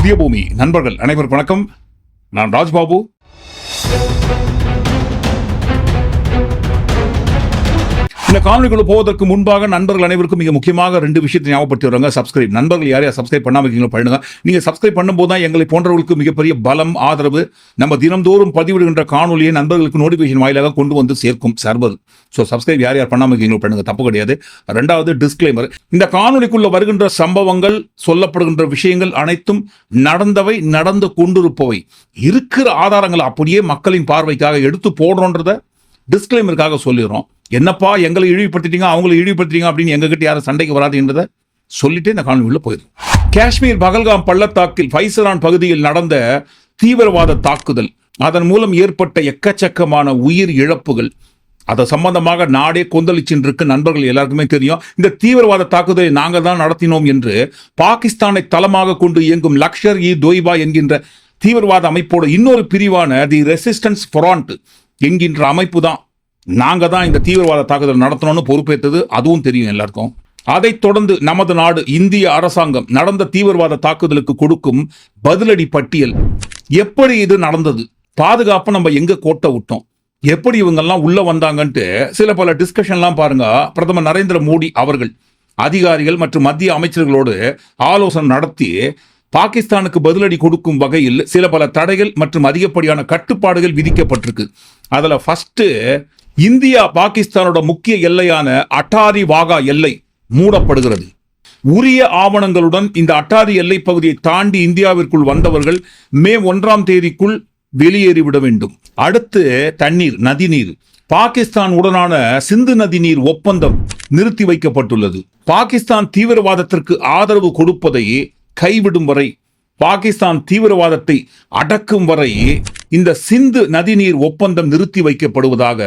புதிய பூமி. நண்பர்கள் அனைவருக்கும் வணக்கம். நான் ராஜ்பாபு. இந்த காணொலிக்குள்ள போவதற்கு முன்பாக நண்பர்கள் அனைவருக்கும் மிக முக்கியமாக ரெண்டு விஷயத்தை ஞாபகப்படுத்தி வராங்க சப்ஸ்கிரைப் நண்பர்கள் யாரையா சப்ஸ்கிரைப் பண்ணாம இருக்கீங்களோ பண்ணுங்க. நீங்க சப்ஸ்கிரைப் பண்ணும்போது தான் எங்களை போன்றவர்களுக்கு மிகப்பெரிய பலம் ஆதரவு நம்ம தினம்தோறும் பதிவிடுகின்ற காணொலியை நண்பர்களுக்கு நோட்டிபிகேஷன் வாயிலாக கொண்டு வந்து சேர்க்கும் சர்வர் ஸோ சப்ஸ்கிரைப் யார் யார் பண்ணாம இருக்கீங்களோ பண்ணுங்க. தப்பு கிடையாது. ரெண்டாவது டிஸ்க்ளைமர் இந்த காணொலிக்குள்ள வருகின்ற சம்பவங்கள் சொல்லப்படுகின்ற விஷயங்கள் அனைத்தும் நடந்தவை நடந்து கொண்டிருப்பவை. இருக்கிற ஆதாரங்களை அப்படியே மக்களின் பார்வைக்காக எடுத்து போடுறோன்றதை டிஸ்கிளைமருக்காக சொல்லிடுறோம். என்னப்பா எங்களை இழிவுபடுத்திட்டீங்க அவங்களை இழிவுபடுத்திட்டீங்க அப்படின்னு எங்ககிட்ட யாரும் சண்டைக்கு வராதுன்றதை சொல்லிட்டு இந்த காணொலி உள்ள போயிடும். காஷ்மீர் பகல்காம் பள்ளத்தாக்கில் ஃபைசரான் பகுதியில் நடந்த தீவிரவாத தாக்குதல் அதன் மூலம் ஏற்பட்ட எக்கச்சக்கமான உயிர் இழப்புகள் அதை சம்பந்தமாக நாடே கொந்தளிச்சின்றிருக்கு நண்பர்கள் எல்லாருக்குமே தெரியும். இந்த தீவிரவாத தாக்குதலை நாங்கள் தான் நடத்தினோம் என்று பாகிஸ்தானை தளமாக கொண்டு இயங்கும் லக்ஷர் இ தொய்பா என்கின்ற தீவிரவாத அமைப்போட இன்னொரு பிரிவான தி ரெசிஸ்டன்ஸ் ஃப்ராண்ட் என்கின்ற அமைப்பு தான் நாங்கள் தான் இந்த தீவிரவாத தாக்குதல் நடத்தணும்னு பொறுப்பேற்றது அதுவும் தெரியும் எல்லாருக்கும். அதைத் தொடர்ந்து நமது நாடு இந்திய அரசாங்கம் நடந்த தீவிரவாத தாக்குதலுக்கு கொடுக்கும் பதிலடி பட்டியல். எப்படி இது நடந்தது? பாதுகாப்பு நம்ம எங்க கோட்டை விட்டோம்? எப்படி இவங்கெல்லாம் உள்ள வந்தாங்கன்ட்டு சில பல டிஸ்கஷன்லாம் பாருங்க பிரதமர் நரேந்திர மோடி அவர்கள். அதிகாரிகள் மற்றும் மத்திய அமைச்சர்களோடு ஆலோசனை நடத்தி பாகிஸ்தானுக்கு பதிலடி கொடுக்கும் வகையில் சில பல தடைகள் மற்றும் அதிகப்படியான கட்டுப்பாடுகள் விதிக்கப்பட்டிருக்கு. அதில் ஃபஸ்ட்டு இந்தியா பாகிஸ்தானோட முக்கிய எல்லையான அட்டாரி வாகா எல்லை மூடப்படுகிறது. உரிய ஆவணங்களுடன் இந்த அட்டாரி எல்லைப் பகுதியை தாண்டி இந்தியாவிற்குள் வந்தவர்கள் மே ஒன்றாம் தேதிக்குள் வெளியேறிவிட வேண்டும். அடுத்து தண்ணீர் நதிநீர். பாகிஸ்தான் உடனான சிந்து நதி நீர் ஒப்பந்தம் நிறுத்தி வைக்கப்பட்டுள்ளது. பாகிஸ்தான் தீவிரவாதத்திற்கு ஆதரவு கொடுப்பதை கைவிடும் வரை பாகிஸ்தான் தீவிரவாதத்தை அடக்கும் வரை இந்த சிந்து நதிநீர் ஒப்பந்தம் நிறுத்தி வைக்கப்படுவதாக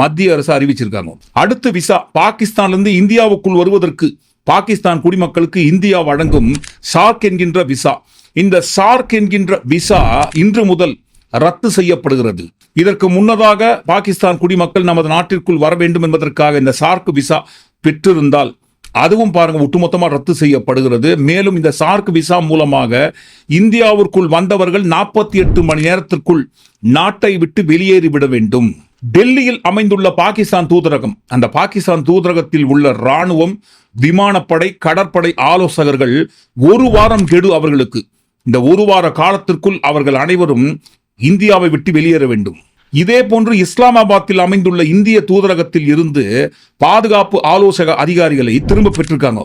மத்திய அரசு அறிவிச்சிருக்காங்க. அடுத்து விசா பாகிஸ்தான்லேருந்து இந்தியாவுக்குள் வருவதற்கு பாகிஸ்தான் குடிமக்களுக்கு இந்தியா வழங்கும் சார்க் என்கின்ற விசா. இந்த சார்க் என்கின்ற விசா இன்று முதல் ரத்து செய்யப்படுகிறது. இதற்கு முன்னதாக பாகிஸ்தான் குடிமக்கள் நமது நாட்டிற்குள் வர வேண்டும் என்பதற்காக இந்த சார்க் விசா பெற்றிருந்தால் அதுவும் பாருங்க ஒட்டுமொத்தமாக ரத்து செய்யப்படுகிறது. மேலும் இந்த சார்க் விசா மூலமாக இந்தியாவிற்குள் வந்தவர்கள் நாற்பத்தி எட்டு மணி நேரத்திற்குள் நாட்டை விட்டு வெளியேறிவிட வேண்டும். டெல்லியில் அமைந்துள்ள பாகிஸ்தான் தூதரகம் அந்த பாகிஸ்தான் தூதரகத்தில் உள்ள ராணுவம் விமானப்படை கடற்படை ஆலோசகர்கள் ஒரு வாரம் கெடு அவர்களுக்கு. இந்த ஒரு வார காலத்திற்குள் அவர்கள் அனைவரும் இந்தியாவை விட்டு வெளியேற வேண்டும். இதே போன்று இஸ்லாமாபாத்தில் அமைந்துள்ள இந்திய தூதரகத்தில் இருந்து பாதுகாப்பு ஆலோசக அதிகாரிகளை திரும்ப பெற்றிருக்காங்க.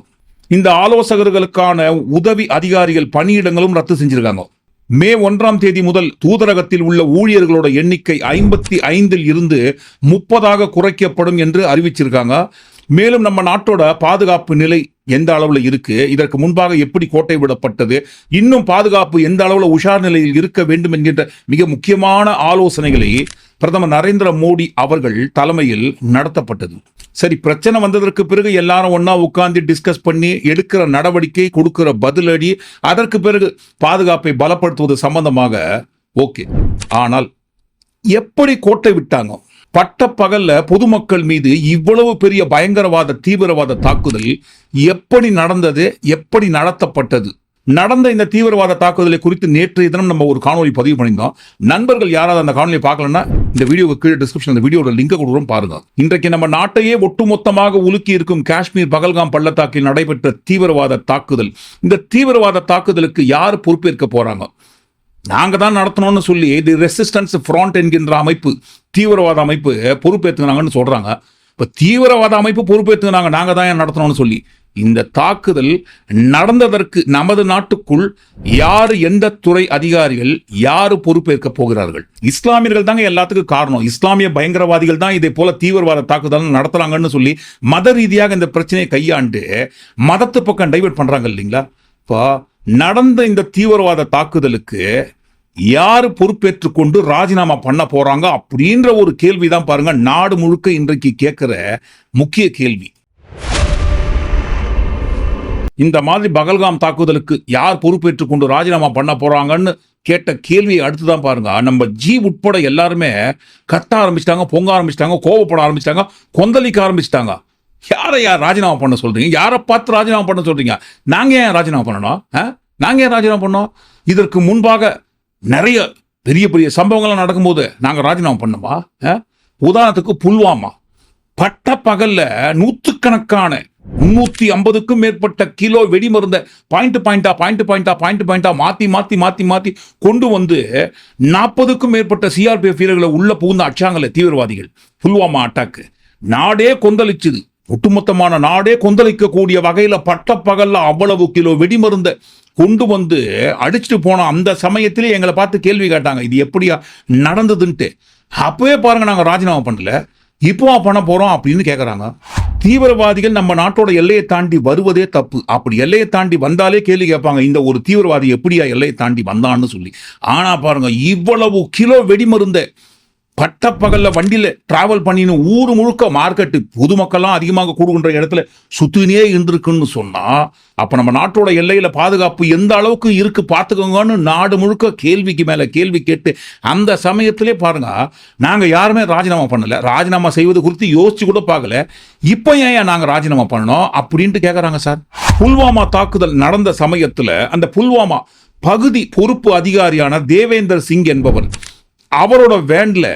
இந்த ஆலோசகர்களுக்கான உதவி அதிகாரிகள் பணியிடங்களும் ரத்து செஞ்சிருக்காங்க. மே ஒன்றாம் தேதி முதல் தூதரகத்தில் உள்ள ஊழியர்களோட எண்ணிக்கை ஐம்பத்தி ஐந்தில் இருந்து முப்பதாக குறைக்கப்படும் என்று அறிவிச்சிருக்காங்க. மேலும் நம்ம நாட்டோட பாதுகாப்பு நிலை எந்த அளவில் இருக்கு? இதற்கு முன்பாக எப்படி கோட்டை விடப்பட்டது? இன்னும் பாதுகாப்பு எந்த அளவில் உஷார் நிலையில் இருக்க வேண்டும் என்கின்ற மிக முக்கியமான ஆலோசனைகளை பிரதமர் நரேந்திர மோடி அவர்கள் தலைமையில் நடத்தப்பட்டது. சரி பிரச்சனை வந்ததற்கு பிறகு எல்லாரும் ஒன்னா உட்கார்ந்து டிஸ்கஸ் பண்ணி எடுக்கிற நடவடிக்கை கொடுக்கிற பதிலடி அதற்கு பிறகு பாதுகாப்பை பலப்படுத்துவது சம்பந்தமாக ஓகே. ஆனால் எப்படி கோட்டை விட்டாங்க? பட்ட பகல்ல பொதுமக்கள் மீது இவ்வளவு பெரிய பயங்கரவாத தீவிரவாத தாக்குதல் எப்படி நடந்தது எப்படி நடத்தப்பட்டது? நடந்த இந்த தீவிரவாத தாக்குதலை குறித்து நேற்றைய தினம் நம்ம ஒரு காணொலி பதிவு பண்ணியிருந்தோம். நண்பர்கள் யாராவது அந்த காணொலியை பார்க்கலன்னா இந்த வீடியோக்கு கீழே டிஸ்கிரிப்ஷன் இந்த வீடியோட லிங்கை கொடுக்குறோம் பாருங்க. இன்றைக்கு நம்ம நாட்டையே ஒட்டுமொத்தமாக உலுக்கி இருக்கும் காஷ்மீர் பகல்காம் பள்ளத்தாக்கில் நடைபெற்ற தீவிரவாத தாக்குதல். இந்த தீவிரவாத தாக்குதலுக்கு யார் பொறுப்பேற்க போறாங்க? நாங்கள் தான் நடத்தணும்னு சொல்லி தி ரெசிஸ்டன்ஸ் ஃப்ராண்ட் என்கின்ற அமைப்பு தீவிரவாத அமைப்பு பொறுப்பேற்றுனாங்கன்னு சொல்கிறாங்க இப்போ தீவிரவாத அமைப்பு பொறுப்பேற்றுனாங்க நாங்கள் தான் நடத்தணும்னு சொல்லி. இந்த தாக்குதல் நடந்ததற்கு நமது நாட்டுக்குள் யார் எந்த துறை அதிகாரிகள் யார் பொறுப்பேற்க போகிறார்கள்? இஸ்லாமியர்கள் தாங்க எல்லாத்துக்கும் காரணம். இஸ்லாமிய பயங்கரவாதிகள் தான் இதே போல தீவிரவாத தாக்குதல் நடத்துறாங்கன்னு சொல்லி மத ரீதியாக இந்த பிரச்சனையை கையாண்டு மதத்து பக்கம் டைவெர்ட் பண்றாங்க இல்லைங்களா? இப்போ நடந்த இந்த தீவிரவாத தாக்குதலுக்கு யார் பொறுப்பேற்று கொண்டு ராஜினாமா பண்ண போறாங்க அப்படின்ற ஒரு கேள்வி தான் பாருங்க. நாடு முழுக்க இன்றைக்கு கேட்கிற முக்கிய கேள்வி. இந்த மாதிரி பகல்காம் தாக்குதலுக்கு யார் பொறுப்பேற்று கொண்டு ராஜினாமா பண்ண போறாங்கன்னு கேட்ட கேள்வியை அடுத்து தான் பாருங்க. நம்ம ஜி உட்பட எல்லாருமே கத்த ஆரம்பிச்சிட்டாங்க பொங்க ஆரம்பிச்சிட்டாங்க கோவப்பட ஆரம்பிச்சிட்டாங்க கொந்தளிக்க ஆரம்பிச்சிட்டாங்க. யாரை யார் ராஜினாமா பண்ண சொல்கிறீங்க யாரை பார்த்து ராஜினாமா பண்ண சொல்கிறீங்க நாங்கள் ஏன் ராஜினாமா பண்ணணும்? ஆ? ஏன் ராஜினாமா பண்ணோம் இதற்கு முன்பாக நிறைய பெரிய பெரிய சம்பவங்கள்லாம் நடக்கும்போது நாங்கள் ராஜினாமா பண்ணோமா? உதாரணத்துக்கு புல்வாமா. பட்ட பகல்ல நூற்றுக்கணக்கான முன்னூற்றி ஐம்பதுக்கும் மேற்பட்ட கிலோ வெடிமருந்த பாயிண்ட் பாயிண்டா பாயிண்ட் பாயிண்டா பாயிண்ட் பாயிண்டா மாற்றி மாற்றி மாற்றி மாற்றி கொண்டு வந்து நாற்பதுக்கும் மேற்பட்ட சிஆர்பிஎஃப் வீரர்களை உள்ளே புகுந்து அச்சாங்கல தீவிரவாதிகள். புல்வாமா அட்டாக்கு. நாடே கொந்தளிச்சுது. ஒட்டுமொத்தமான நாடே கொந்தளிக்கக்கூடிய வகையில் பட்ட அவ்வளவு கிலோ வெடிமருந்த கொண்டு வந்து அடிச்சுட்டு போன அந்த சமயத்திலே எங்களை பார்த்து கேள்வி கேட்டாங்க இது எப்படியா நடந்ததுன்ட்டு? அப்பவே பாருங்க நாங்கள் ராஜினாமா பண்ணல. இப்போ பண்ண போறோம் அப்படின்னு கேட்குறாங்க தீவிரவாதிகள் நம்ம நாட்டோட எல்லையை தாண்டி வருவதே தப்பு. அப்படி எல்லையை தாண்டி வந்தாலே கேள்வி கேட்பாங்க இந்த ஒரு தீவிரவாதி எப்படியா எல்லையை தாண்டி வந்தான்னு சொல்லி. ஆனா பாருங்க இவ்வளவு கிலோ வெடிமருந்தை பட்டப்பகல்ல வண்டியில டிராவல் பண்ணின்னு ஊர் முழுக்க மார்க்கெட்டு பொதுமக்கள்லாம் அதிகமாக கூடுகின்ற இடத்துல சுத்தினே இருந்திருக்குன்னு சொன்னா அப்ப நம்ம நாட்டோட எல்லையில பாதுகாப்பு எந்த அளவுக்கு இருக்கு பார்த்துக்கோங்கன்னு நாடு முழுக்க கேள்விக்கு மேல கேள்வி கேட்டு அந்த சமயத்திலே பாருங்க நாங்க யாருமே ராஜினாமா பண்ணல. ராஜினாமா செய்வது குறித்து யோசிச்சு கூட பார்க்கல. இப்போ ஏன் நாங்க ராஜினாமா பண்ணோம் அப்படின்ட்டு கேக்குறாங்க சார். புல்வாமா தாக்குதல் நடந்த சமயத்துல அந்த புல்வாமா பகுதி பொறுப்பு அதிகாரியான தேவேந்தர் சிங் என்பவர் அவரோட வேன்ல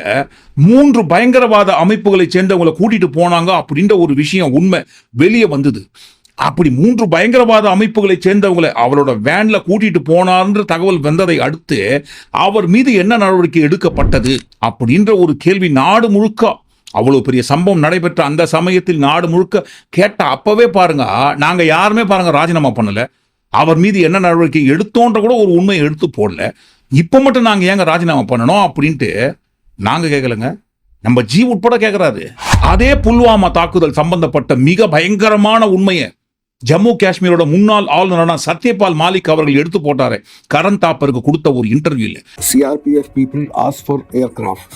மூன்று பயங்கரவாத அமைப்புகளை சேர்ந்தவங்களை கூட்டிட்டு போனாங்க அப்படின்ற ஒரு விஷயம் உண்மை வெளியே வந்தது. அப்படி மூன்று பயங்கரவாத அமைப்புகளை சேர்ந்தவங்களை அவரோட வேன்ல கூட்டிட்டு போனார்ன்ற தகவல் வந்ததை அடுத்து அவர் மீது என்ன நடவடிக்கை எடுக்கப்பட்டது அப்படின்ற ஒரு கேள்வி நாடு முழுக்க அவ்வளோ பெரிய சம்பவம் நடைபெற்ற அந்த சமயத்தில் நாடு முழுக்க கேட்ட அப்பவே பாருங்க நாங்க யாருமே பாருங்க ராஜினாமா பண்ணல. அவர் மீது என்ன நடவடிக்கை எடுத்தோன்ற கூட ஒரு உண்மையை எடுத்து போடல. இப்போ மட்டும் நாங்கள் ஏங்க ராஜினாமா பண்ணணும் அப்படின்ட்டு நாங்கள் கேட்கலங்க நம்ம ஜீ உட்பட கேட்குறாரு அதே புல்வாமா தாக்குதல் சம்பந்தப்பட்ட மிக பயங்கரமான உண்மையை ஜம்மு காஷ்மீரோட முன்னாள் ஆளுநரான சத்யபால் மாலிக் அவர்கள் எடுத்து போட்டாரு. கரண் தாப்பருக்கு கொடுத்த ஒரு இன்டர்வியூல CRPF people as for aircraft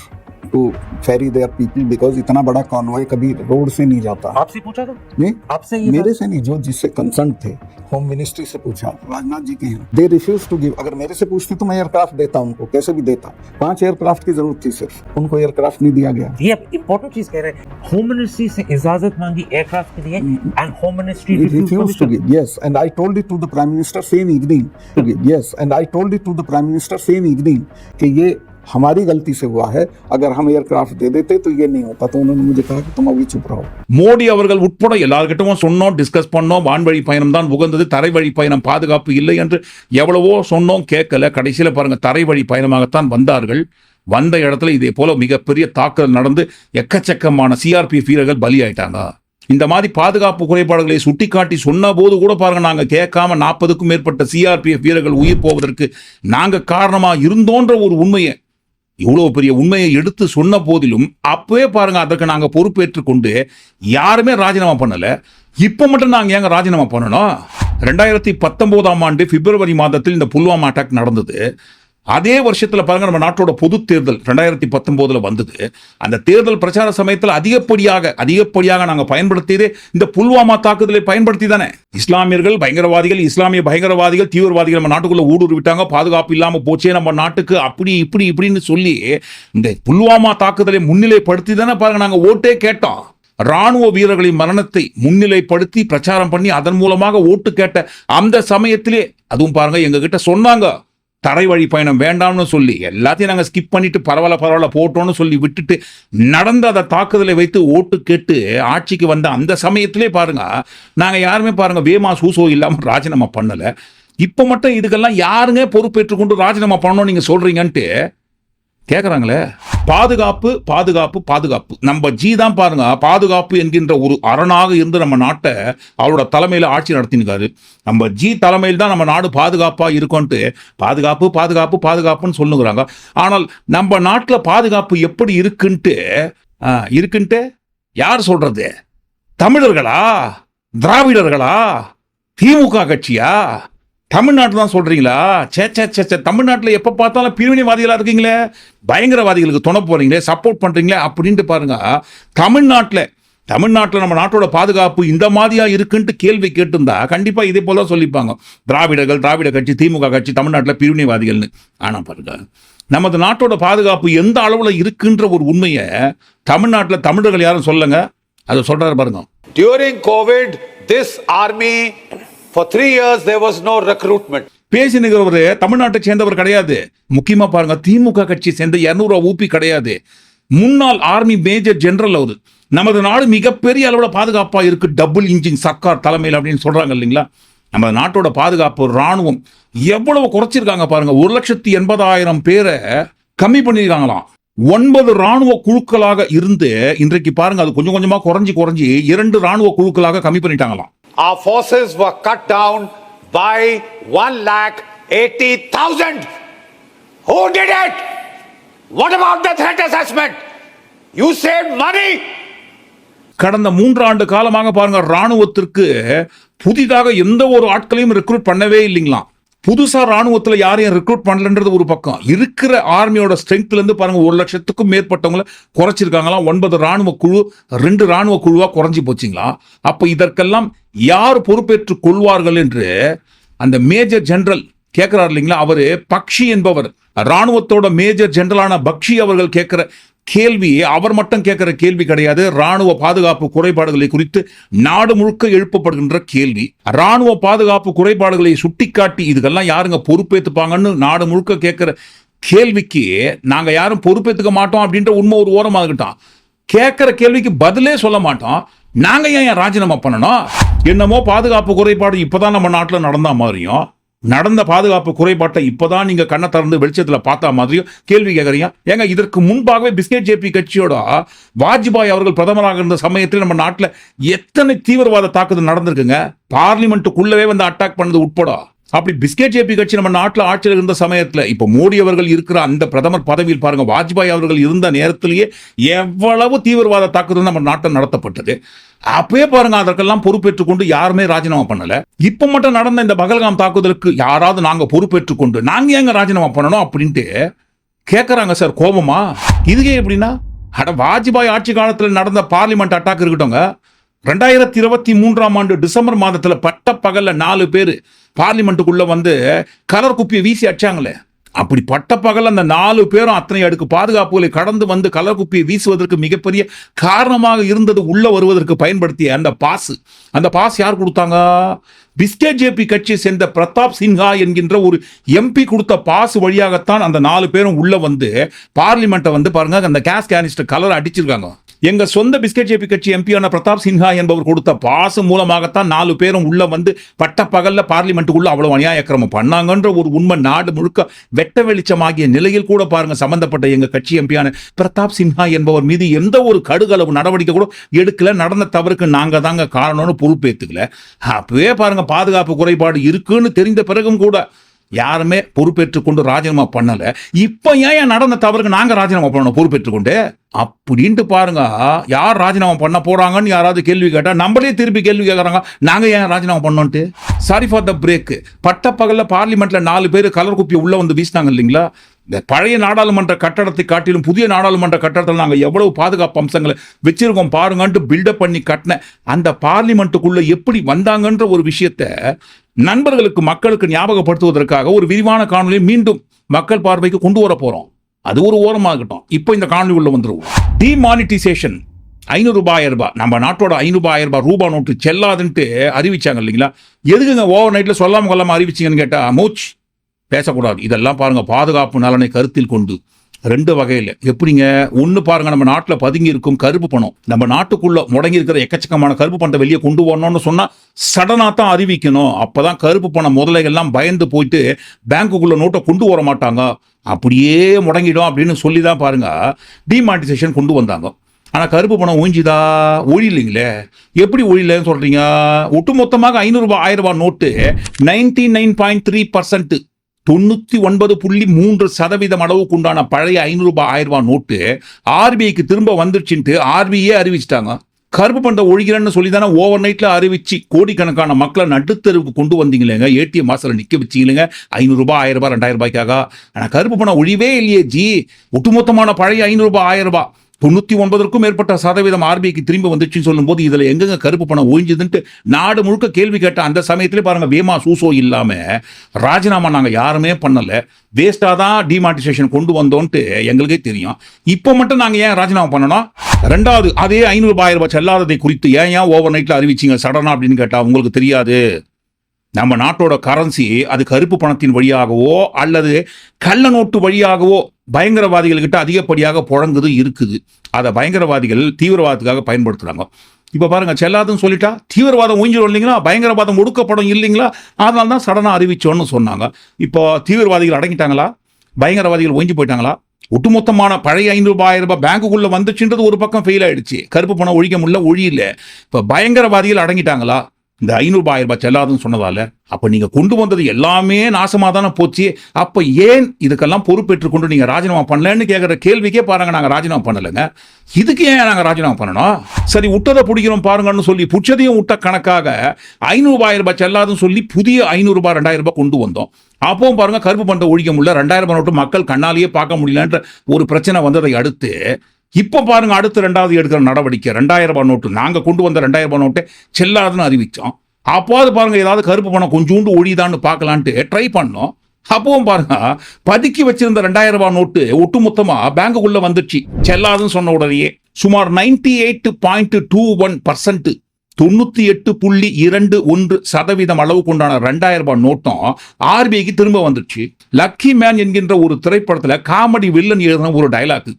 to ferry there people because इतना बड़ा कॉन्वॉय कभी रोड से नहीं जाता। आपसे पूछा था? नहीं आपसे मेरे से नहीं जो जिससे कंसर्न थे होम मिनिस्ट्री से पूछा। राजनाथ जी के हैं। दे रिफ्यूज टू गिव अगर मेरे से पूछते तो मैं एयरक्राफ्ट देता उनको कैसे भी देता। पाँच एयरक्राफ्ट की ज़रूरत थी सिर्फ़। उनको एयरक्राफ्ट नहीं दिया गया। ये इम्पोर्टेंट चीज़ कह रहे हैं। होम मिनिस्ट्री से इजाज़त मांगी एयरक्राफ्ट के लिए and home ministry to give. Yes, and I told it to the Prime Minister same evening. To give. Yes, and I told it to the Prime Minister same कि ये हमारी गलती से हुआ है अगर हम एयरक्राफ्ट दे देते तो ये नहीं होता तो उन्होंने मुझे कहा कि तुम अभी चुप रहो மோடி அவர்கள் உட்பட எல்லார்கிட்டவும் சொன்னோம் டிஸ்கஸ் பண்ணோம் வான்வழி பயணம் தான் உகந்தது தரை வழி பயணம் பாதுகாப்பு இல்லை என்று எவ்வளவோ சொன்னோம் கேட்கல கடைசியில பாருங்க தரை வழி பயணமாகத்தான் வந்தார்கள் வந்த இடத்துல இதே போல மிகப்பெரிய தாக்குதல் நடந்து எக்கச்சக்கமான சிஆர்பிஎஃப் வீரர்கள் பலியாயிட்டாங்க இந்த மாதிரி பாதுகாப்பு குறைபாடுகளை சுட்டிக்காட்டி சொன்ன போது கூட பாருங்க நாங்க கேட்காம நாற்பதுக்கும் மேற்பட்ட சிஆர்பிஎஃப் வீரர்கள் உயிர் போவதற்கு நாங்க காரணமா இருந்தோன்ற ஒரு உண்மையை இவ்வளோ பெரிய உண்மையை எடுத்து சொன்ன போதிலும் அப்பவே பாருங்க அதற்கு நாங்கள் பொறுப்பேற்று கொண்டு யாருமே ராஜினாமா பண்ணலை. இப்போ மட்டும் நாங்கள் ஏங்க ராஜினாமா பண்ணணும்? ரெண்டாயிரத்தி பத்தொன்பதாம் ஆண்டு பிப்ரவரி மாதத்தில் இந்த புல்வாமா அட்டாக் நடந்தது. அதே வருஷத்தில் பாருங்க நம்ம நாட்டோட பொது தேர்தல் ரெண்டாயிரத்தி பத்தொம்போதில் வந்தது. அந்த தேர்தல் பிரச்சார சமயத்தில் அதிகப்படியாக அதிகப்படியாக நாங்கள் பயன்படுத்தியதே இந்த புல்வாமா தாக்குதலை பயன்படுத்தி தானே. இஸ்லாமியர்கள் பயங்கரவாதிகள் இஸ்லாமிய பயங்கரவாதிகள் தீவிரவாதிகள் நம்ம நாட்டுக்குள்ள ஊடுருவி விட்டாங்க பாதுகாப்பு இல்லாமல் போச்சே நம்ம நாட்டுக்கு அப்படி இப்படி இப்படின்னு சொல்லி இந்த புல்வாமா தாக்குதலை முன்னிலைப்படுத்தி தானே பாருங்க நாங்கள் ஓட்டே கேட்டோம். ராணுவ வீரர்களின் மரணத்தை முன்னிலைப்படுத்தி பிரச்சாரம் பண்ணி அதன் மூலமாக ஓட்டு கேட்ட அந்த சமயத்திலே அதுவும் பாருங்க எங்ககிட்ட சொன்னாங்க. தரை வழி பயணம் வேண்டாம்னு சொல்லி எல்லாத்தையும் நாங்கள் ஸ்கிப் பண்ணிட்டு பரவாயில்ல பரவாயில்ல போட்டோம்னு சொல்லி விட்டுட்டு நடந்த அந்த தாக்குதலை வைத்து ஓட்டு கேட்டு ஆட்சிக்கு வந்த அந்த சமயத்திலே பாருங்க நாங்கள் யாருமே பாருங்க வேமா சூசோ இல்லாமல் ராஜினாமா பண்ணலை. இப்போ மட்டும் இதுக்கெல்லாம் யாருங்க பொறுப்பேற்றுக்கொண்டு ராஜினாமா பண்ணணும் நீங்கள் சொல்றீங்கன்ட்டு கேட்குறாங்களே பாதுகாப்பு பாதுகாப்பு பாதுகாப்பு. நம்ம ஜி தான் பாருங்க பாதுகாப்பு என்கின்ற ஒரு அரணாக இருந்து நம்ம நாட்டை அவரோட தலைமையில் ஆட்சி நடத்தினுக்காரு. நம்ம ஜி தலைமையில் தான் நம்ம நாடு பாதுகாப்பாக இருக்கோன்ட்டு பாதுகாப்பு பாதுகாப்பு பாதுகாப்புன்னு சொல்லுங்கிறாங்க ஆனால் நம்ம நாட்டில் பாதுகாப்பு எப்படி இருக்குன்ட்டு இருக்குன்ட்டு யார் சொல்றது? தமிழர்களா? திராவிடர்களா? திமுக கட்சியா? தமிழ்நாட்டில் தான் சொல்கிறீங்களா சே சே சே சே தமிழ்நாட்டில் எப்போ பார்த்தாலும் பிரிவினைவாதிகளாக இருக்கீங்களே? பயங்கரவாதிகளுக்கு துணை போகிறீங்களே சப்போர்ட் பண்ணுறீங்களே அப்படின்ட்டு பாருங்க. தமிழ்நாட்டில் தமிழ்நாட்டில் நம்ம நாட்டோட பாதுகாப்பு இந்த மாதிரியா இருக்குன்ட்டு கேள்வி கேட்டிருந்தா கண்டிப்பாக இதே போல தான் சொல்லிப்பாங்க. திராவிடர்கள் திராவிட கட்சி திமுக கட்சி தமிழ்நாட்டில் பிரிவினைவாதிகள்னு. ஆனால் பாருங்க நமது நாட்டோட பாதுகாப்பு எந்த அளவில் இருக்குன்ற ஒரு உண்மையை தமிழ்நாட்டில் தமிழர்கள் யாரும் சொல்லுங்க? அதை சொல்றாரு பாருங்க. During Covid this army For three years there was no recruitment. தமிழ்நாட்டை சேர்ந்தவர் கிடையாது. முக்கியமா பாருங்க திமுக கட்சி சேர்ந்த இருநூறு ஊபி கிடையாது. முன்னாள் ஆர்மி மேஜர் ஜெனரல் அவரு. நமது நாடு மிகப்பெரிய அளவுல பாதுகாப்பா இருக்கு டபுள் இன்ஜின் சர்க்கார் தலைமையில் அப்படின்னு சொல்றாங்க இல்லைங்களா? நம்ம நாட்டோட பாதுகாப்பு ராணுவம் எவ்வளவு குறைச்சிருக்காங்க பாருங்க ஒரு லட்சத்தி எண்பதாயிரம் பேரை கம்மி பண்ணியிருக்காங்களாம். ஒன்பது ராணுவ குழுக்களாக இருந்து இன்றைக்கு பாருங்க அது கொஞ்சம் கொஞ்சமா குறைஞ்சி குறைஞ்சி இரண்டு ராணுவ குழுக்களாக கம்மி பண்ணிட்டாங்களாம். Our forces were cut down by one lakh eighty thousand. Who did it? What about the threat assessment? You saved money. கடந்த மூன்றாண்டு காலமாக பாருங்க ராணுவத்திற்கு புதிதாக எந்த ஒரு ஆட்களையும் ரெக்ரூட் பண்ணவே இல்லைங்களாம் புதுசாக ராணுவத்தில் யாரையும் ரெக்ரூட் பண்ணலன்றது ஒரு பக்கம். இருக்கிற ஆர்மியோட ஸ்ட்ரென்த்லேருந்து பாருங்கள் பாருங்க ஒரு லட்சத்துக்கும் மேற்பட்டவங்களை குறைச்சிருக்காங்களாம் ஒன்பது ராணுவ குழு ரெண்டு ராணுவ குழுவாக குறைஞ்சி போச்சுங்களா? அப்போ இதற்கெல்லாம் யார் பொறுப்பேற்றுக் கொள்வார்கள் என்று அந்த மேஜர் ஜெனரல் கேட்கிறார் இல்லைங்களா? அவர் பக்ஷி என்பவர். ராணுவத்தோட மேஜர் ஜெனரலான பக்ஷி அவர்கள் கேட்கிற கேள்வி அவர் மட்டும் கேட்கிற கேள்வி கிடையாது. ராணுவ பாதுகாப்பு குறைபாடுகளை குறித்து நாடு முழுக்க எழுப்பப்படுகின்ற கேள்வி. ராணுவ பாதுகாப்பு குறைபாடுகளை சுட்டிக்காட்டி இதுக்கெல்லாம் யாருங்க பொறுப்பேற்றுப்பாங்கன்னு நாடு முழுக்க கேட்கிற கேள்விக்கு நாங்கள் யாரும் பொறுப்பேற்றுக்க மாட்டோம் அப்படின்ற உண்மை ஒரு ஓரமாகட்டும் கேட்குற கேள்விக்கு பதிலே சொல்ல மாட்டோம். நாங்கள் ஏன் ஏன் ராஜினாமா பண்ணணும்? என்னமோ பாதுகாப்பு குறைபாடு இப்போதான் நம்ம நாட்டில் நடந்த மாதிரியும். நடந்த பாதுகாப்பு குறைபாட்டை இப்போதான் நீங்க கண்ணை திறந்து வெளிச்சத்தில் பார்த்தா மாதிரியும் கேள்வி கேட்குறீங்க ஏங்க இதற்கு முன்பாகவே பிஸ்கெட் ஜேபி கட்சியோட வாஜ்பாய் அவர்கள் பிரதமராக இருந்த சமயத்தில் நம்ம நாட்டில் எத்தனை தீவிரவாத தாக்குதல் நடந்திருக்குங்க? பார்லிமெண்ட்டுக்குள்ளவே வந்து அட்டாக் பண்ணது உட்பட. அப்படி பிஸ்கெட் ஜேபி கட்சி நம்ம நாட்டில் ஆட்சியில் இருந்த சமயத்தில் இப்போ மோடி அவர்கள் இருக்கிற அந்த பிரதமர் பதவியில் பாருங்க வாஜ்பாய் அவர்கள் இருந்த நேரத்திலேயே எவ்வளவு தீவிரவாத தாக்குதல் நம்ம நாட்டில் நடத்தப்பட்டது. அப்பயே பாருங்க அதற்கெல்லாம் பொறுப்பேற்றுக் கொண்டு யாருமே ராஜினாமா பண்ணல. இப்ப மட்டும் நடந்த இந்த பகல்காம் தாக்குதலுக்கு யாராவது நாங்க பொறுப்பேற்றுக் கொண்டு நாங்க ஏங்க ராஜினாமா பண்ணணும் அப்படின்ட்டு கேட்கறாங்க சார் கோபமா? இதுக்கே எப்படின்னா அட வாஜ்பாய் ஆட்சி காலத்தில் நடந்த பார்லிமெண்ட் அட்டாக் இருக்கட்டும்ங்க. ரெண்டாயிரத்தி இருபத்தி மூன்றாம் ஆண்டு டிசம்பர் மாதத்தில் பட்ட பகலில் நாலு பேர் பார்லிமெண்ட்டுக்குள்ள வந்து கலர் குப்பியை வீசி அடிச்சாங்களே. அப்படி பட்ட பகல் அந்த நாலு பேரும் அத்தனை அடுக்கு பாதுகாப்புகளை கடந்து வந்து கலர் குப்பியை வீசுவதற்கு மிகப்பெரிய காரணமாக இருந்தது உள்ள வருவதற்கு பயன்படுத்திய அந்த பாஸ் அந்த பாஸ் யார் கொடுத்தாங்க? பிஸ்கெட் ஜேபி கட்சியை சேர்ந்த பிரதாப் சின்ஹா என்கின்ற ஒரு எம்பி கொடுத்த பாஸ் வழியாகத்தான் அந்த நாலு பேரும் உள்ள வந்து பார்லிமெண்ட்டை வந்து பாருங்க அந்த கேஸ் கேனிஸ்டர் கலர் அடிச்சிருக்காங்க. எங்க சொந்த பிஸ்கட் ஜேபி கட்சி எம்பியான பிரதாப் சின்ஹா என்பவர் கொடுத்த பாசு மூலமாகத்தான் நாலு பேரும் உள்ள வந்து பட்ட பகல்ல பார்லிமெண்ட்டுக்குள்ள அவ்வளவு அநியாயக்கிரமம் பண்ணாங்கன்ற ஒரு உண்மை நாடு முழுக்க வெட்ட வெளிச்சமாகிய நிலையில் கூட பாருங்க சம்பந்தப்பட்ட எங்க கட்சி எம்பியான பிரதாப் சின்ஹா என்பவர் மீது எந்த ஒரு கடுகளவு நடவடிக்கை கூட எடுக்கல. நடந்த தவறுக்கு நாங்க தாங்க காரணம்னு பொறுப்பேத்துக்கல. அப்பவே பாருங்க பாதுகாப்பு குறைபாடு இருக்குன்னு தெரிந்த பிறகும் கூட யாருமே பொறுப்பேற்றுக்கொண்டு ராஜினாமா பண்ணலை. இப்போ ஏன் நடந்த தவறுக்கு நாங்கள் ராஜினாமா பண்ணணும் பொறுப்பேற்றுக்கொண்டு? அப்படின்ட்டு பாருங்க. யார் ராஜினாமா பண்ண போறாங்கன்னு யாராவது கேள்வி கேட்டா நம்மளே திருப்பி கேள்வி கேட்கறாங்க நாங்க ஏன் ராஜினாமா பண்ணோன்ட்டு? சாரி ஃபார் த பிரேக் பட்ட பகல்ல பார்லிமெண்ட்ல நாலு பேர் கலர் குப்பி உள்ள வந்து வீசினாங்க இல்லைங்களா? இந்த பழைய நாடாளுமன்ற கட்டடத்தை காட்டிலும் புதிய நாடாளுமன்ற கட்டடத்தில் நாங்கள் எவ்வளவு பாதுகாப்பு அம்சங்களை வச்சிருக்கோம் பாருங்கன்ட்டு பில்டப் பண்ணி கட்டின அந்த பார்லிமெண்ட்டுக்குள்ள எப்படி வந்தாங்கன்ற ஒரு விஷயத்த நண்பர்களுக்கு மக்களுக்கு ஞாபகப்படுத்துவதற்காக ஒரு விரிவான காணொலியை மீண்டும் மக்கள் பார்வைக்கு கொண்டு வர போறோம். அது ஒரு ஓரமாகட்டும். இப்போ இந்த காணொலி உள்ள வந்துருவோம். டிமானிட்டைசேஷன் ஐநூறு ரூபாய் ரூபாய். நம்ம நாட்டோட ஐநூறு ஆயிரம் ரூபாய் ரூபா நோட்டு செல்லாதுன்ட்டு அறிவிச்சாங்க இல்லைங்களா? எதுக்குங்க ஓவர் நைட்டில் சொல்லாமல் கொல்லாமல் அறிவிச்சிங்கன்னு கேட்டால் மூச் பேசக்கூடாது. இதெல்லாம் பாருங்கள் பாதுகாப்பு நலனை கருத்தில் கொண்டு. ரெண்டு வகையில். எப்படிங்க? ஒன்று பாருங்க நம்ம நாட்டில் பதுங்கி இருக்கும் கருப்பு பணம். நம்ம நாட்டுக்குள்ள முடங்கி இருக்கிற எக்கச்சக்கமான கருப்பு பணத்தை வெளியே கொண்டு வரணும்னு சொன்னால் சடனாக தான் அறிவிக்கணும். அப்போ தான் கருப்பு பணம் முதலைகள்லாம் எல்லாம் பயந்து போயிட்டு பேங்க்குக்குள்ள நோட்டை கொண்டு வர மாட்டாங்க. அப்படியே முடங்கிடும் அப்படின்னு சொல்லி தான் பாருங்க டிமானிட்டைசேஷன் கொண்டு வந்தாங்க. ஆனால் கருப்பு பணம் ஒழிஞ்சுதா ஒழியில்லைங்களே எப்படி ஒழியலன்னு சொல்கிறீங்க ஒட்டுமொத்தமாக ஐநூறுரூபா ஆயிரம் ரூபாய் note ninety nine point three percent தொண்ணூத்தி ஒன்பது புள்ளி மூன்று சதவீதம் அளவுக்கு உண்டான பழைய ஐநூறு ரூபாய் ஆயிரம் ரூபாய் நோட்டு ஆர்பிஐக்கு திரும்ப வந்துருச்சுன்ட்டு ஆர்பிஐயே அறிவிச்சிட்டாங்க. கருப்பு பண்டை ஒழிகிறேன்னு சொல்லி தானே ஓவர் நைட்ல அறிவிச்சு கோடிக்கணக்கான மக்களை நடுத்தருவுக்கு கொண்டு வந்தீங்களேங்க. ஏடிஎம் வாசல நிக்க வச்சிங்களேங்க. ஐநூறு ரூபாய் ஆயிரம் ரூபாய் ரெண்டாயிரம் ரூபாய்க்காக. ஆனால் கருப்பு பணம் ஒழிவே இல்லையே ஜி. ஒட்டுமொத்தமான பழைய ஐநூறு ரூபாய் ஆயிரம் ரூபாய். தொண்ணூத்தி ஒன்பதற்கும் மேற்பட்ட சதவீதம் ஆர்பிஐக்கு திரும்பி வந்துச்சுன்னு சொல்லும்போது இதில் எங்கெங்க கருப்பு பணம் ஒழிஞ்சதுன்ட்டு நாடு முழுக்க கேள்வி கேட்ட அந்த சமயத்திலே பாருங்க வேமா சூசோ இல்லாமல் ராஜினாமா நாங்கள் யாருமே பண்ணலை. வேஸ்ட்டாக தான் டிமானிட்டைசேஷன் கொண்டு வந்தோன்ட்டு எங்களுக்கே தெரியும். இப்போ மட்டும் நாங்கள் ஏன் ராஜினாமா பண்ணணும்? ரெண்டாவது அதே ஐநூறு ரூபாய் ரூபாய் செல்லாததை குறித்து ஏன் ஏன் ஓவர் நைட்டில் அறிவிச்சீங்க? சடனா அப்படின்னு கேட்டால் உங்களுக்கு தெரியாது. நம்ம நாட்டோட கரன்சி அது கருப்பு பணத்தின் வழியாகவோ அல்லது கள்ள நோட்டு வழியாகவோ பயங்கரவாதிகள்கிட்ட அதிகப்படியாக புழங்குது இருக்குது. அதை பயங்கரவாதிகள் தீவிரவாதத்துக்காக பயன்படுத்துகிறாங்க இப்போ பாருங்கள் செல்லாதுன்னு சொல்லிட்டா தீவிரவாதம் ஊஞ்சிடும் இல்லைங்களா? பயங்கரவாதம் ஒடுக்கப்படும் இல்லைங்களா? அதனால தான் சடனாக அறிவிச்சோன்னு சொன்னாங்க. இப்போ தீவிரவாதிகள் அடங்கிட்டாங்களா? பயங்கரவாதிகள் ஒழிஞ்சு போயிட்டாங்களா? ஒட்டுமொத்தமான பழைய ஐநூறு ரூபாய் ரூபாய் வந்துச்சுன்றது ஒரு பக்கம் ஃபெயில் ஆயிடுச்சு. கருப்பு பணம் ஒழிக்க முடியல ஒழியல. இப்போ பயங்கரவாதிகள் அடங்கிட்டாங்களா? இந்த ஐநூறுபாயிரம் ரூபாய் செல்லாதுன்னு சொன்னதால அப்போ நீங்கள் கொண்டு வந்தது எல்லாமே நாசமாக தானே போச்சு. அப்போ ஏன் இதுக்கெல்லாம் பொறுப்பேற்றுக்கொண்டு கொண்டு ராஜினாமா பண்ணலன்னு கேட்குற கேள்விக்கே பாருங்க நாங்கள் ராஜினாமா பண்ணலைங்க. இதுக்கு ஏன் நாங்கள் ராஜினாமா பண்ணணும்? சரி விட்டதை பிடிக்கிறோம் பாருங்கன்னு சொல்லி புச்சதையும் விட்ட கணக்காக ஐநூறுபாயிரம் ரூபாய் செல்லாதுன்னு சொல்லி புதிய ஐநூறுரூபா ரெண்டாயிரம் ரூபாய் கொண்டு வந்தோம். அப்பவும் பாருங்கள் கருப்பு பண்டை ஒழிக்க முடியல ரெண்டாயிரம் ரூபாய் நோட்டு மக்கள் கண்ணாலேயே பார்க்க முடியலன்ற ஒரு பிரச்சனை வந்ததை அடுத்து இப்போ பாருங்க அடுத்து ரெண்டாவது எடுக்கிற நடவடிக்கை ரெண்டாயிரம் ரூபாய் நோட்டு. நாங்க கொண்டு வந்த ரெண்டாயிரம் ரூபாய் நோட்டை செல்லாதுன்னு அறிவிச்சோம். அப்போது பாருங்க ஏதாவது கருப்பு பணம் கொஞ்சோண்டு ஒழிதான்னு பார்க்கலான்ட்டு ட்ரை பண்ணோம். அப்பவும் பாருங்க பதுக்கி வச்சிருந்த ரெண்டாயிரம் ரூபாய் நோட்டு ஒட்டுமொத்தமா பேங்குக்குள்ள வந்துச்சு செல்லாதுன்னு சொன்ன உடனேயே சுமார் ninety eight point two one percent தொண்ணூத்தி எட்டு புள்ளி இரண்டு ஒன்று சதவீதம் அளவுக்கு உண்டான ரெண்டாயிரம் ரூபாய் நோட்டம் ஆர்பிஐக்கு திரும்ப வந்துச்சு லக்கி மேன் என்கின்ற ஒரு திரைப்படத்துல காமெடி வில்லன் எழுதின ஒரு டயலாக்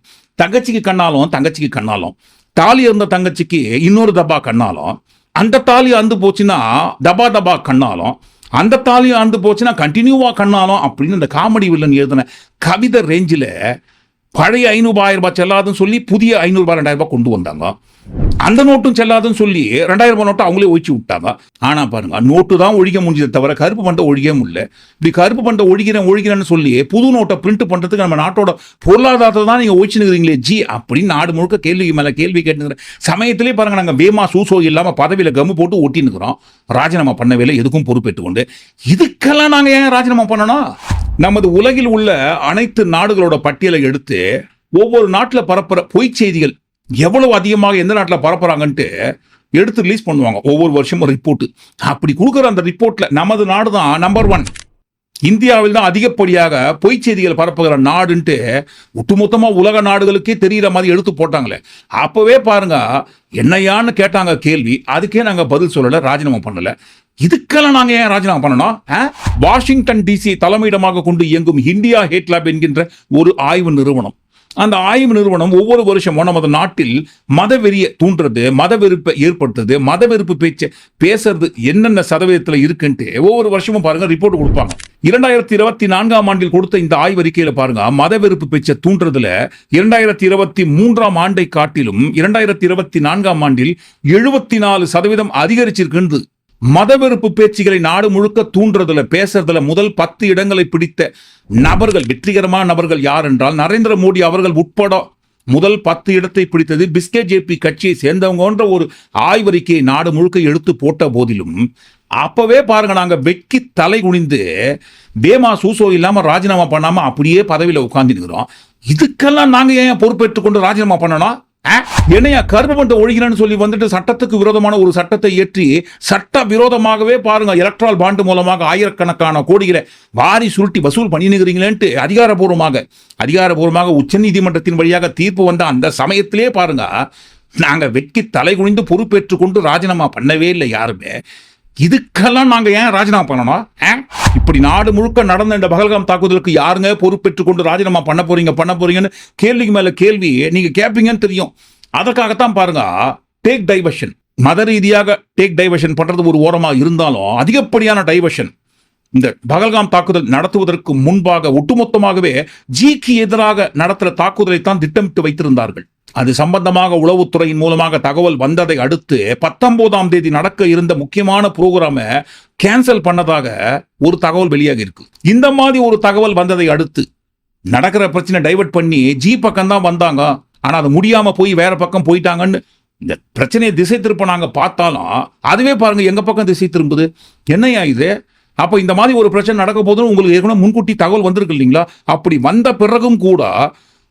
தங்கச்சிக்கு கண்ணாலும் தங்கச்சிக்கு கண்ணாலும். தாலி இருந்த தங்கச்சிக்கு இன்னொரு தபா கண்ணாலும். அந்த தாலி அந்து போச்சுன்னா தபா தபா கண்ணாலும். அந்த தாலி அந்து போச்சுன்னா கண்டினியூவாக கண்ணாலும் அப்படின்னு அந்த காமெடி வில்லன் எழுதின கவிதை ரேஞ்சில் பழைய ஐநூறுபாயிரம் ரூபாய் செல்லாதுன்னு சொல்லி புதிய ஐநூறுபா ரெண்டாயிரம் ரூபாய் கொண்டு வந்தாங்க. அந்த நோட்டும் செல்லாதுன்னு சொல்லி ரெண்டாயிரம் ரூபாய் நோட்டை அவங்களே ஒழிச்சு விட்டாங்க. ஆனால் பாருங்க நோட்டு தான் ஒழிக்க முடிஞ்சதை தவிர கருப்பு பண்டை ஒழிக்கவும் முடியல. இப்படி கருப்பு பண்டை ஒழிக்கிறேன் ஒழிக்கிறேன்னு சொல்லி புது நோட்டை பிரிண்ட் பண்ணுறதுக்கு நம்ம நாட்டோட பொருளாதாரத்தை தான் நீங்க ஒழிச்சுனுக்கிறீங்களே ஜி அப்படின்னு நாடு முழுக்க கேள்வி மேலே கேள்வி கேட்டுங்கிற சமயத்திலே பாருங்க நாங்கள் வேமா சூசோ இல்லாமல் பதவியில் கம்மு போட்டு ஒட்டினுக்கிறோம் ராஜினாமா பண்ணவே இல்லை எதுக்கும் பொறுப்பேற்றுக்கொண்டு. இதுக்கெல்லாம் நாங்கள் ஏன் ராஜினாமா பண்ணணும்? நமது உலகில் உள்ள அனைத்து நாடுகளோட பட்டியலை எடுத்து ஒவ்வொரு நாட்டில் பரப்புற பொய் செய்திகள் எவ்வளவு அதிகமாக எந்த நாட்டில் பரப்புறாங்கன்ட்டு எடுத்து ரிலீஸ் பண்ணுவாங்க. ஒவ்வொரு வருஷமும் ரிப்போர்ட்டு அப்படி கொடுக்குற அந்த ரிப்போர்ட்டில் நமது நாடு தான் நம்பர் ஒன் இந்தியாவில் தான் அதிகப்படியாக பொய் செய்திகள் பரப்புகிற நாடுன்ட்டு ஒட்டுமொத்தமாக உலக நாடுகளுக்கே தெரியிற மாதிரி எடுத்து போட்டாங்களே. அப்போவே பாருங்க என்னையான்னு கேட்டாங்க கேள்வி. அதுக்கே நாங்கள் பதில் சொல்லலை ராஜினாமா பண்ணலை. இதுக்கெல்லாம் நாங்க ஏன் ராஜினாமா பண்ணணும்? வாஷிங்டன் டிசி தலைமையிடமாக கொண்டு இயங்கும் இந்தியா ஹேட் லேப் என்கின்ற ஒரு ஆய்வு நிறுவனம். அந்த ஆய்வு நிறுவனம் ஒவ்வொரு வருஷமும் நமது நாட்டில் மதவெறியை தூண்டுறது மதவெறுப்பை ஏற்படுத்துறது மதவெறுப்பு பேச்சை பேசுறது என்னென்ன சதவீதத்தில் இருக்குன்ட்டு ஒவ்வொரு வருஷமும் பாருங்க ரிப்போர்ட் கொடுப்பாங்க. இரண்டாயிரத்தி இருபத்தி நான்காம் ஆண்டில் கொடுத்த இந்த ஆய்வறிக்கையில் பாருங்க மதவெறுப்பு பேச்சை தூண்டுறதுல இரண்டாயிரத்தி இருபத்தி மூன்றாம் ஆண்டை காட்டிலும் இரண்டாயிரத்தி இருபத்தி நான்காம் ஆண்டில் எழுபத்தி நாலு சதவீதம் அதிகரிச்சிருக்கின்றது. மதவெறுப்பு பேச்சுகளை நாடு முழுக்க தூண்டுறதுல பேசுறதுல முதல் பத்து இடங்களை பிடித்த நபர்கள் வெற்றிகரமான நபர்கள் யார் என்றால் நரேந்திர மோடி அவர்கள் உட்பட முதல் பத்து இடத்தை பிடித்தது பிஸ்கே ஜேபி கட்சியை சேர்ந்தவங்கன்ற ஒரு ஆய்வறிக்கையை நாடு முழுக்க எடுத்து போட்ட போதிலும் அப்பவே பாருங்க நாங்க வெட்கி தலை குனிந்து பேமா சூசோ இல்லாம ராஜினாமா பண்ணாம அப்படியே பதவியில் உட்கார்ந்துருக்கிறோம். இதுக்கெல்லாம் நாங்க ஏன் பொறுப்பேற்றுக் கொண்டு ராஜினாமா பண்ணணும்? என்னையா கருப்பு பண்டை ஒழிக்கிறேன்னு சொல்லி வந்துட்டு சட்டத்துக்கு விரோதமான ஒரு சட்டத்தை ஏற்றி சட்ட விரோதமாகவே பாருங்க எலக்ட்ரால் பாண்டு மூலமாக ஆயிரக்கணக்கான கோடிகளை வாரி சுருட்டி வசூல் பண்ணினுங்கிறீங்களேன்ட்டு அதிகாரபூர்வமாக அதிகாரபூர்வமாக உச்சநீதிமன்றத்தின் வழியாக தீர்ப்பு வந்த அந்த சமயத்திலே பாருங்க நாங்க வெட்கி தலை குனிந்து பொறுப்பேற்றுக் கொண்டு ராஜினாமா பண்ணவே இல்லை யாருமே. இதுக்கெல்லாம் நாங்க ஏன் ராஜினாமா பண்ணணும்? இப்படி நாடு முழுக்க நடந்த இந்த பகல்காம் தாக்குதலுக்கு யாருங்க பொறுப்பேற்றுக் கொண்டு ராஜினாமா பண்ண போறீங்க பண்ண போறீங்கன்னு கேள்விக்கு மேல கேள்வி நீங்க கேட்பீங்கன்னு தெரியும். அதற்காகத்தான் பாருங்க டேக் டைவர்ஷன் மத ரீதியாக டேக் டைவர்ஷன் பண்றது ஒரு ஓரமா இருந்தாலும் அதிகப்படியான டைவர்ஷன் இந்த பகல்காம் தாக்குதல் நடத்துவதற்கு முன்பாக ஒட்டுமொத்தமாகவே ஜிக்கு எதிராக நடத்துகிற தாக்குதலை தான் திட்டமிட்டு வைத்திருந்தார்கள். அது சம்பந்தமாக உளவுத்துறையின் மூலமாக தகவல் வந்ததை அடுத்து பத்தொன்பதாம் தேதி நடக்க இருந்த முக்கியமான ப்ரோக்ராமை கேன்சல் பண்ணதாக ஒரு தகவல் வெளியாகி இருக்கு இந்த மாதிரி ஒரு தகவல் வந்ததை அடுத்து நடக்கிற பிரச்சனை டைவர்ட் பண்ணி ஜி பக்கம் தான் வந்தாங்க. ஆனால் அது முடியாமல் போய் வேற பக்கம் போயிட்டாங்கன்னு இந்த பிரச்சனையை திசை திருப்ப நாங்கள் பார்த்தாலும் அதுவே பாருங்கள் எங்கள் பக்கம் திசை திரும்புது. என்னையா இது? அப்போ இந்த மாதிரி ஒரு பிரச்சனை நடக்க போதுன்னு உங்களுக்கு ஏற்கனவே முன்கூட்டி தகவல் வந்திருக்கு இல்லைங்களா? அப்படி வந்த பிறகும் கூட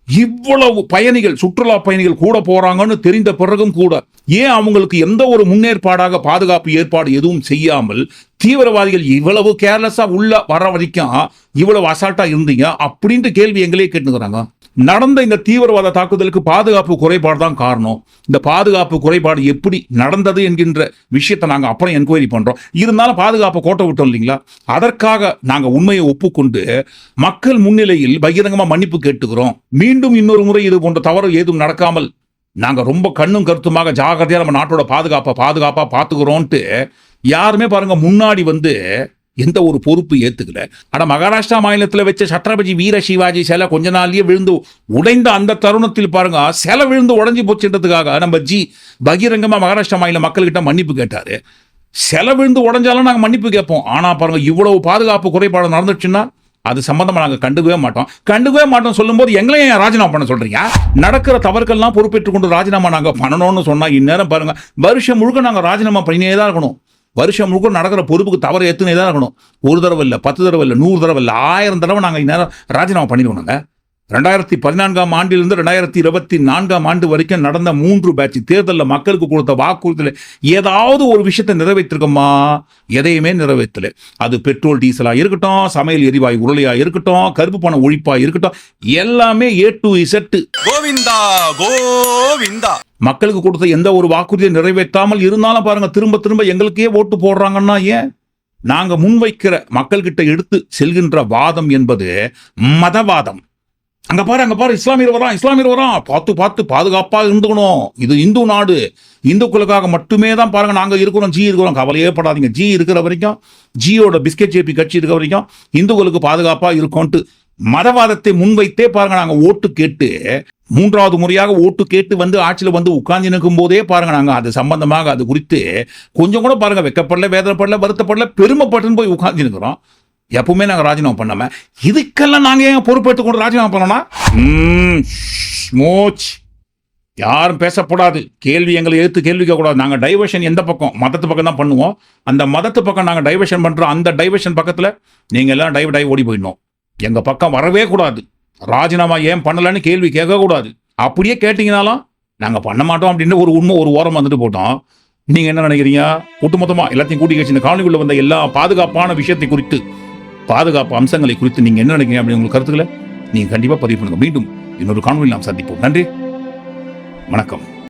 இவ்வளவு பயணிகள் சுற்றுலா பயணிகள் கூட போறாங்கன்னு தெரிந்த பிறகும் கூட ஏன் அவங்களுக்கு எந்த ஒரு முன்னேற்பாடாக பாதுகாப்பு ஏற்பாடு எதுவும் செய்யாமல் தீவிரவாதிகள் இவ்வளவு கேர்லெஸ்ஸா உள்ள வர வரைக்கும் இவ்வளவு அசால்ட்டா இருந்தீங்க அப்படின்ட்டு கேள்வி எங்களே கேட்டுக்கிறாங்க. நடந்த இந்த தீவிரவாத தாக்குதலுக்கு பாதுகாப்பு குறைபாடு தான் காரணம். இந்த பாதுகாப்பு குறைபாடு எப்படி நடந்தது என்கின்ற விஷயத்தை நாங்கள் அப்புறம் என்கொயரி பண்ணுறோம் இருந்தாலும் பாதுகாப்பு கோட்டை விட்டோம் இல்லைங்களா? அதற்காக நாங்கள் உண்மையை ஒப்புக்கொண்டு மக்கள் முன்னிலையில் பகிரங்கமாக மன்னிப்பு கேட்டுக்கிறோம். மீண்டும் இன்னொரு முறை இது போன்ற தவறு ஏதும் நடக்காமல் நாங்கள் ரொம்ப கண்ணும் கருத்துமாக ஜாகிரதையாக நம்ம நாட்டோட பாதுகாப்பை பாதுகாப்பாக பார்த்துக்கிறோன்ட்டு யாருமே பாருங்க முன்னாடி வந்து எந்த ஒரு பொறுப்பு ஏத்துக்கல. ஆனா மகாராஷ்டிரா மாநிலத்தில் வச்ச சத்ரபதி வீர சிவாஜி சிலை கொஞ்ச நாள்லயே விழுந்து உடைந்த அந்த தருணத்தில் பாருங்க சிலை விழுந்து உடஞ்சி போச்சுன்றதுக்காக நம்ம ஜி பகிரங்கமா மகாராஷ்டிரா மாநில மக்கள்கிட்ட மன்னிப்பு கேட்டாரு. சிலை விழுந்து உடஞ்சாலும் நாங்கள் மன்னிப்பு கேட்போம். ஆனா பாருங்க இவ்வளவு பாதுகாப்பு குறைபாடு நடந்துச்சுன்னா அது சம்பந்தமா நாங்கள் கண்டுக்கவே மாட்டோம். கண்டுக்கவே மாட்டோம் சொல்லும்போது எங்களையும் ஏன் ராஜினாமா பண்ண சொல்றீங்க? நடக்கிற தவறுக்கெல்லாம் பொறுப்பேற்றுக் கொண்டு ராஜினாமா நாங்கள் பண்ணணும்னு சொன்னா இந்நேரம் பாருங்க வருஷம் முழுக்க நாங்கள் ராஜினாமா பண்ணினே தான் இருக்கணும். வருஷம் முழுக்க நடக்கிற பொறுப்புக்கு தவறு ஏற்றுனே தான் இருக்கணும்? ஒரு தடவை இல்லை பத்து தடவை இல்லை நூறு தடவை இல்லை ஆயிரம் தடவை நாங்கள் இந்நேரம் ராஜினாமா பண்ணிடுவோங்க ரெண்டாயிரத்தி பதினான்காம் ஆண்டிலிருந்து ரெண்டாயிரத்தி இருபத்தி நான்காம் ஆண்டு வரைக்கும் நடந்த மூன்று பேட்ச் தேர்தலில் மக்களுக்கு கொடுத்த வாக்குறுதியில் ஏதாவது ஒரு விஷயத்தை நிறைவேற்றிருக்கோமா? எதையுமே நிறைவேற்றல. அது பெட்ரோல் டீசலாக இருக்கட்டும் சமையல் எரிவாயு உருளையாக இருக்கட்டும் கருப்பு பண ஒழிப்பாக இருக்கட்டும் எல்லாமே A to Z Govinda Govinda. மக்களுக்கு கொடுத்த எந்த ஒரு வாக்குறுதியை நிறைவேற்றாமல் இருந்தாலும் பாருங்க திரும்ப திரும்ப எங்களுக்கே ஓட்டு போடுறாங்கன்னா ஏன்? நாங்கள் முன்வைக்கிற மக்கள்கிட்ட எடுத்து செல்கின்ற வாதம் என்பது மதவாதம். அங்க பாரு அங்க பாரு இஸ்லாமியர் வரான் இஸ்லாமியர் வரான். பார்த்து பார்த்து பாதுகாப்பாக இருந்துக்கணும். இது இந்து நாடு. இந்துக்களுக்காக மட்டுமே தான் பாருங்க நாங்க இருக்கிறோம் ஜி இருக்கிறோம். கவலையே படாதீங்க. ஜி இருக்கிற வரைக்கும் ஜியோட பிஸ்கெட் ஜேபி கட்சி இருக்கிற வரைக்கும் இந்துக்களுக்கு பாதுகாப்பா இருக்கும்ட்டு மதவாதத்தை முன்வைத்தே பாருங்க நாங்க ஓட்டு கேட்டு மூன்றாவது முறையாக ஓட்டு கேட்டு வந்து ஆட்சியில் வந்து உட்கார்ந்து நிற்கும் போதே பாருங்க நாங்கள் அது சம்பந்தமாக அது குறித்து கொஞ்சம் கூட பாருங்க வெக்கப்படல வேதனைப்படல வருத்தப்படல பெருமைப்பட்டுன்னு போய் உட்கார்ந்து நிற்கிறோம். எப்பவுமே நாங்கள் ராஜினாமா பண்ணாம இதுக்கெல்லாம் நாங்கள் ஏன் பொறுப்பேற்று கொண்டு ராஜினாமா பண்ணோம்னா? மோச் யாரும் பேசக்கூடாது கேள்வி எங்களை எடுத்து கேள்வி கேட்கக்கூடாது. நாங்கள் டைவர்ஷன் எந்த பக்கம்? மதத்து பக்கம் தான் பண்ணுவோம். அந்த மதத்து பக்கம் நாங்கள் டைவர்ஷன் பண்ணுறோம் அந்த டைவர்ஷன் பக்கத்தில் நீங்கள் எல்லாம் டைவ் டைவ் ஓடி போயிடணும். எங்கள் பக்கம் வரவே கூடாது. ராஜினாமா ஏன் பண்ணலன்னு கேள்வி கேட்கக்கூடாது. அப்படியே கேட்டிங்கனாலும் நாங்கள் பண்ண மாட்டோம் அப்படின்னு ஒரு உண்மை ஒரு ஓரம் வந்துட்டு போட்டோம். நீங்கள் என்ன நினைக்கிறீங்க? ஒட்டுமொத்தமாக எல்லாத்தையும் கூட்டி கழிச்சு இந்த காலனிக்குள்ளே வந்த எல்லா பாதுகாப்பான விஷயத்தை குறித்து பாதுகாப்பு அம்சங்களை குறித்து நீங்கள் என்ன நினைக்கிறீங்க அப்படின்னு உங்களுக்கு கருத்துக்களை நீங்கள் கண்டிப்பாக பதிவு பண்ணுங்க. மீண்டும் இன்னொரு காணொலியில் நாம் சந்திப்போம். நன்றி. வணக்கம்.